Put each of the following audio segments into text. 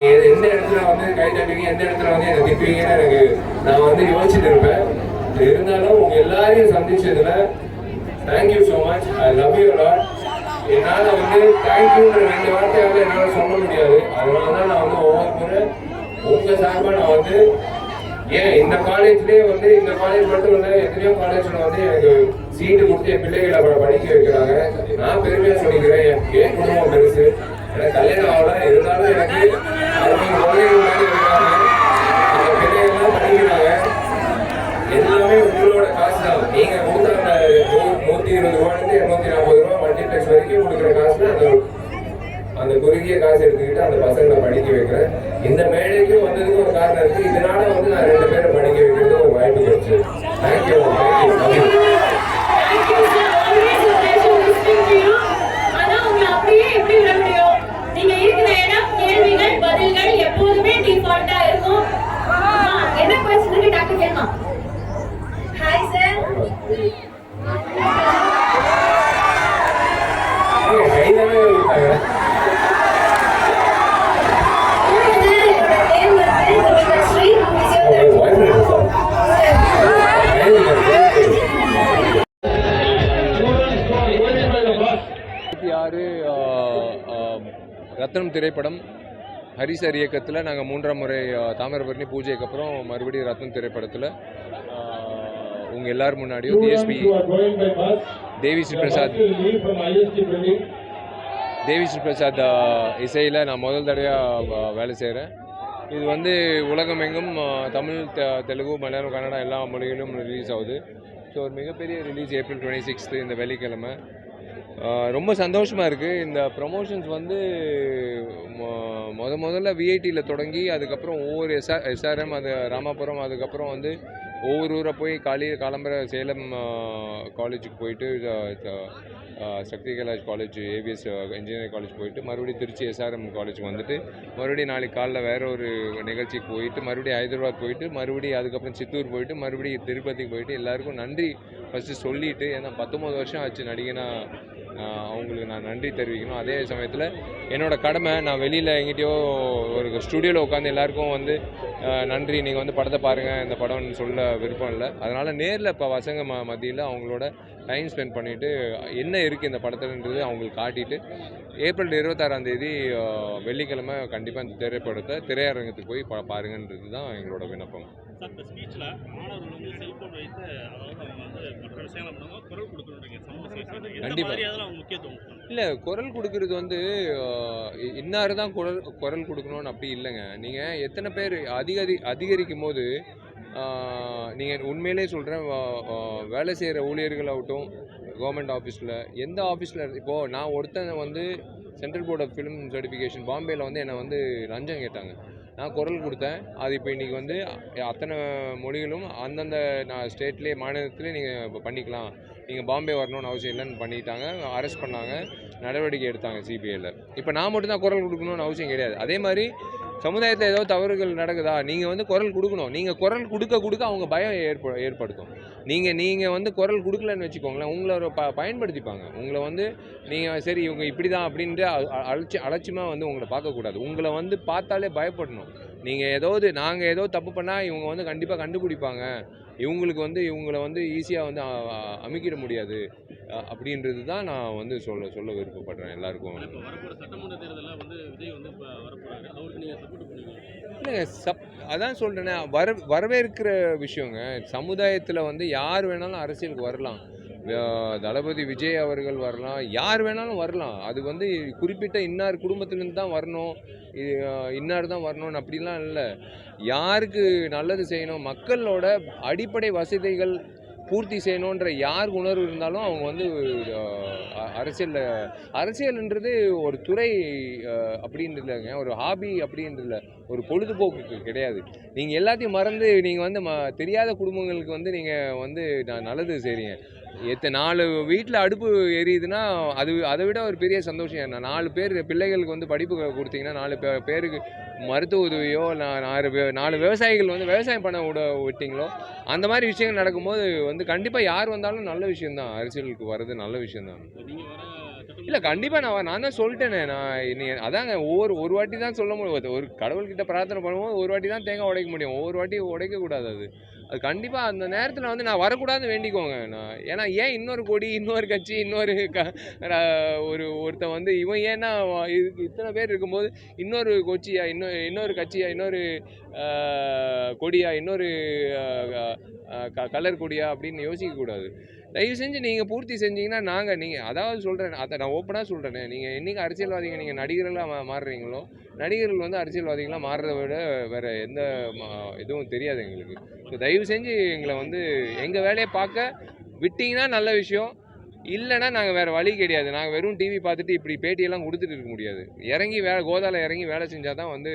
எந்த இடத்துல வந்து கை தட்டுவீங்க எந்த இடத்துல வந்து எனக்கு திட்டுவீங்கன்னு எனக்கு நான் வந்து யோசிச்சுட்டு இருப்பேன். இருந்தாலும் உங்க எல்லாரையும் சந்திச்சதுல thank you so much I love you lot என்னால் வந்து தேங்க்யூன்ற ரெண்டு வார்த்தையாவது என்னால் சொல்ல முடியாது. அதனால தான் நான் வந்து ஒவ்வொரு முறை உங்க சார்பாக நான் வந்து ஏன் இந்த காலேஜ்லயே வந்து இந்த காலேஜ் மட்டும் இல்லை எத்தனையோ காலேஜ்ல வந்து எனக்கு சீட்டு கொடுத்து என் பிள்ளைகளை படிக்க வைக்கிறாங்க. நான் பெருமையா சொல்லிக்கிறேன். என் என் குடும்பம் பெருசு. எனக்கு கல்யாணம் ஆகல இருந்தாலும் எனக்கு அறுபது குழந்தைகள் மாதிரி இருக்காங்க. அந்த பிள்ளைகள்லாம் படிக்கிறாங்க. எல்லாமே உங்களோட காசு தான். நீங்கள் கொடுத்த அந்த நூற்றி இருபது ரூபாயிலேருந்து இரநூத்தி நாற்பது ரூபா மல்டிப்ளெக்ஸ் வரைக்கும் கொடுக்குற காசு அந்த அந்த குறுகிய காசு எடுத்துக்கிட்டு அந்த பசங்களை படிக்க வைக்கிறேன். இந்த மேடைக்கும் வந்ததுக்கு ஒரு காரணம் இருக்குது இதனால வந்து நான் ரெண்டு பேரை படிக்க வைக்கிறது ஒரு வாய்ப்பு கிடைச்சிருக்கு. இருக்கா? இருபத்தி ஆறு ரத்னம் திரைப்படம் ஹரி சார் இயக்கத்தில் நாங்கள் மூன்றாம் முறை தாமிரபரணி பூஜைக்கு அப்புறம் மறுபடியும் ரத்னம் திரைப்படத்தில் உங்கள் எல்லார் முன்னாடியும் டிஎஸ்பி தேவி ஸ்ரீ பிரசாத். தேவி ஸ்ரீ பிரசாத் இசையில் நான் முதல் தடவையாக வேலை செய்கிறேன் இது வந்து உலகமெங்கும் தமிழ் தெ- தெலுங்கு மலையாளம் கன்னடா எல்லா மொழிகளிலும் ரிலீஸ் ஆகுது. ஸோ ஒரு மிகப்பெரிய ரிலீஸ் ஏப்ரல் டுவெண்ட்டி சிக்ஸ்த்து இந்த வெள்ளிக்கிழமை. ரொம்ப சந்தோஷமாக இருக்குது இந்த ப்ரமோஷன்ஸ் வந்து மொ- முத முதல்ல விஐடியில் தொடங்கி அதுக்கப்புறம் ஒவ்வொரு எஸ்ஆர் எஸ்ஆர்எம் அது ராமாபுரம் அதுக்கப்புறம் வந்து ஒவ்வொரு ஊரை போய் காலி காலம்பர சேலம் காலேஜுக்கு போயிட்டு Sakthi Kailash college AVS engineering college போயிட்டு மறுபடியும் திருச்சி எஸ்ஆர்எம் காலேஜுக்கு வந்துட்டு மறுபடியும் நாளைக்கு காலைல வேற ஒரு நிகழ்ச்சிக்கு போயிட்டு மறுபடியும் ஹைதராபாத் போயிட்டு மறுபடியும் அதுக்கப்புறம் சித்தூர் போயிட்டு மறுபடியும் திருப்பதிக்கு போயிட்டு எல்லாருக்கும் நன்றி. ஃபஸ்ட்டு சொல்லிவிட்டு ஏன்னா பத்தொம்போது வருஷம் ஆச்சு நடிகனா அவங்களுக்கு நான் நன்றி தெரிவிக்கணும். அதே சமயத்தில் என்னோடய கடமை நான் வெளியில் எங்கிட்டயோ ஒரு ஸ்டுடியோவில் உட்காந்து எல்லாருக்கும் வந்து நன்றி. நீங்கள் வந்து படத்தை பாருங்கள் இந்த படம்னு சொல்ல விருப்பம் இல்லை. அதனால் நேரில் இப்போ பசங்க ம மத்தியில் அவங்களோட டைம் ஸ்பெண்ட் பண்ணிவிட்டு என்ன இருக்குது இந்த படத்துலன்றது அவங்களுக்கு காட்டிட்டு ஏப்ரல் இருபத்தாறாம் தேதி வெள்ளிக்கிழமை கண்டிப்பாக இந்த திரைப்படத்தை திரையரங்கத்துக்கு போய் பா பாருங்கன்றது தான் எங்களோட விண்ணப்பம். சார் இந்த ஸ்பீச்சில் மாணவர்கள் வந்து செல்போன் வைத்து அதாவது அவங்க வந்து மற்ற விஷயங்களை பண்ணுவாங்க குரல் கொடுக்கணுன்றீங்க சமூக சேவை எந்த கண்டிப்பா. மாதிரி அதெல்லாம் அவங்க முக்கியத்துவம்? இல்லை குரல் கொடுக்கறது வந்து இன்னாரு தான் குரல் குரல் கொடுக்கணும்னு அப்படி இல்லைங்க நீங்கள் எத்தனை பேர் அதிகரி அதிகரிக்கும் போது நீங்கள் உண்மையிலே சொல்கிறேன் வேலை செய்கிற ஊழியர்களாகட்டும் கவர்மெண்ட் ஆஃபீஸில் எந்த ஆஃபீஸில் இப்போது நான் ஒருத்தன் வந்து central board of film certification பாம்பேயில் வந்து என்னை வந்து லஞ்சம் கேட்டாங்க நான் குரல் கொடுத்தேன். அது இப்போ இன்றைக்கி வந்து அத்தனை மொழிகளும் அந்தந்த நான் ஸ்டேட்லேயே மாநிலத்திலே நீங்கள் இப்போ பண்ணிக்கலாம். நீங்கள் பாம்பே வரணும்னு அவசியம் இல்லைன்னு பண்ணிட்டாங்க. அரெஸ்ட் பண்ணாங்க. நடவடிக்கை எடுத்தாங்க சிபிஐயில் இப்போ நான் மட்டும்தான் குரல் கொடுக்கணும்னு அவசியம் கிடையாது. அதே மாதிரி சமுதாயத்தில் ஏதோ தவறுகள் நடக்குதா? நீங்கள் வந்து குரல் கொடுக்கணும். நீங்கள் குரல் கொடுக்க கொடுக்க அவங்க பயம் ஏற்ப ஏற்படுத்தும். நீங்கள் நீங்கள் வந்து குரல் கொடுக்கலன்னு வச்சுக்கோங்களேன் உங்களை ஒரு ப பயன்படுத்திப்பாங்க. உங்களை வந்து நீங்கள் சரி இவங்க இப்படி தான் அப்படின்ட்டு அ- அலட்சி அலட்சியமாக வந்து உங்களை பார்க்கக்கூடாது. உங்களை வந்து பார்த்தாலே பயப்படணும். நீங்கள் ஏதாவது நாங்கள் ஏதோ தப்பு பண்ணால் இவங்க வந்து கண்டிப்பாக கண்டுபிடிப்பாங்க. இவங்களுக்கு வந்து இவங்களை வந்து ஈஸியாக வந்து அமுக்கிட முடியாது. அப்படின்றது தான் நான் வந்து சொல்ல சொல்ல விருப்பப்படுறேன் எல்லாருக்கும். இல்லைங்க சப் அதான் சொல்கிறேனே வர வரவேற்கிற விஷயங்க சமுதாயத்தில் வந்து யார் வேணாலும் அரசியலுக்கு வரலாம். தளபதி விஜய் அவர்கள் வரலாம். யார் வேணாலும் வரலாம். அது வந்து குறிப்பிட்ட இன்னார் குடும்பத்திலேருந்து தான் வரணும். இது, இன்னார் தான் வரணும்னு அப்படிலாம் இல்லை. யாருக்கு நல்லது செய்யணும்? மக்களோட அடிப்படை வசதிகள் பூர்த்தி செய்யணுன்ற யார் உணர்வு இருந்தாலும் அவங்க வந்து அரசியலில் அரசியல்ன்றது ஒரு துறை அப்படின்றதுலங்க ஒரு ஹாபி அப்படின்றது இல்லை. ஒரு பொழுதுபோக்கு கிடையாது. நீங்கள் எல்லாத்தையும் மறந்து நீங்கள் வந்து ம தெரியாத குடும்பங்களுக்கு வந்து நீங்கள் வந்து நான் நல்லது செய்கிறீங்க எத்த நாலு வீட்டில் அடுப்பு எரியுதுன்னா அது அதை விட ஒரு பெரிய சந்தோஷம் என்ன? நாலு பேர் பிள்ளைகளுக்கு வந்து படிப்பு கொடுத்தீங்கன்னா நாலு பே- பேருக்கு மருத்துவ உதவியோ நாலு நாலு விவசாயிகள் வந்து விவசாயம் பண்ண விட விட்டீங்களோ அந்த மாதிரி விஷயங்கள் நடக்கும்போது வந்து கண்டிப்பாக யார் வந்தாலும் நல்ல விஷயம்தான். அரசியலுக்கு வர்றது நல்ல சட்டமன்ற இல்லை கண்டிப்பாக நான் நான் தான் சொல்லிட்டேனே. நான் நீ அதாங்க ஒவ்வொரு ஒரு வாட்டி தான் சொல்ல முடியும். ஒரு கடவுள்கிட்ட பிரார்த்தனை பண்ணும்போது ஒரு வாட்டி தான் தேங்காய் உடைக்க முடியும். ஒவ்வொரு வாட்டி உடைக்கக்கூடாது அது. அது கண்டிப்பாக அந்த நேரத்தில் வந்து நான் வரக்கூடாதுன்னு வேண்டிக்கோங்க நான். ஏன்னா ஏன் இன்னொரு கொடி இன்னொரு கட்சி இன்னொரு க ஒரு ஒருத்தன் வந்து இவன் ஏன்னா இதுக்கு இத்தனை பேர் இருக்கும்போது இன்னொரு கொச்சியா இன்னொரு இன்னொரு கட்சியா இன்னொரு கொடியா இன்னொரு கலர் கொடியா அப்படின்னு யோசிக்கக்கூடாது. தயவு செஞ்சு நீங்கள் பூர்த்தி செஞ்சீங்கன்னா நாங்கள் நீங்கள் அதாவது சொல்கிறேன் அதை நான் ஓப்பனாக சொல்கிறேனே நீங்கள் என்றைக்கு அரசியல்வாதிங்க நீங்கள் நடிகர்களாக மா மாறுறீங்களோ நடிகர்கள் வந்து அரசியல்வாதிகளாக மாறுறத விட வேறு எந்த இதுவும் தெரியாது எங்களுக்கு. ஸோ தயவு செஞ்சு எங்களை வந்து எங்கள் வேலையை பார்க்க விட்டிங்கன்னா நல்ல விஷயம் இல்லைன்னா நாங்கள் வேறு வழி கிடையாது. நாங்கள் வெறும் டிவி பார்த்துட்டு இப்படி பேட்டியெல்லாம் கொடுத்துட்டு இருக்க முடியாது. இறங்கி வே கோதால இறங்கி வேலை செஞ்சால் தான் வந்து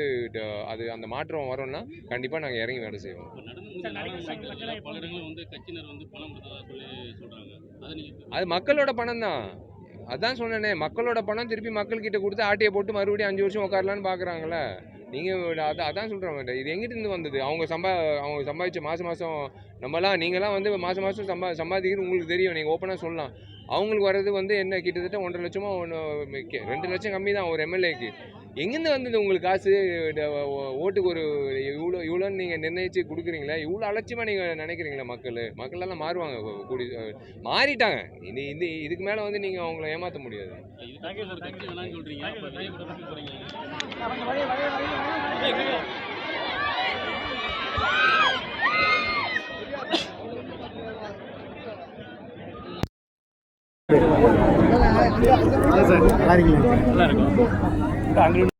அது அந்த மாற்றம் வரும்னா கண்டிப்பாக நாங்கள் இறங்கி வேலை செய்வோம். அதை மக்களோட பணம் தான். அதான் சொன்னேனே மக்களோட பணம் திருப்பி மக்கள்கிட்ட கொடுத்து ஆட்டையை போட்டு மறுபடியும் அஞ்சு வருஷம் உட்காரலான்னு பார்க்குறாங்களே நீங்கள் அதான் அதான் சொல்கிறேன் இது எங்கிட்ட இருந்து வந்தது? அவங்க சம்பா அவங்க சம்பாதிச்ச மாதம் மாதம் நம்மலாம் நீங்களாம் வந்து மாதம் மாதம் சம்பா சம்பாதிக்கிறது உங்களுக்கு தெரியும். நீங்கள் ஓப்பனாக சொல்லலாம். அவங்களுக்கு வர்றது வந்து என்ன கிட்டத்தட்ட ஒன்றரை லட்சமோ ஒன்று ரெண்டு லட்சம் கம்மி தான் ஒரு எம்எல்ஏக்கு எங்கேருந்து வந்தது உங்களுக்கு காசு? ட- ஓ- ஓட்டுக்கு ஒரு இவ்வளோ இவ்வளோன்னு நீங்கள் நிர்ணயிச்சு கொடுக்குறீங்களா இவ்வளோ அலட்சியமாக நீங்கள் நினைக்கிறீங்களா மக்கள்? மக்கள் எல்லாம் மாறுவாங்க கூடி மாறிட்டாங்க. இனி இந்த இதுக்கு மேலே வந்து நீங்கள் அவங்கள ஏமாற்ற முடியாது. இதுக்கு ஒரு கட்சி வேணாம்னு சொல்றீங்க அப்போ விஜய் கூட பற்றி போறீங்க நல்லா இருக்கீங்களா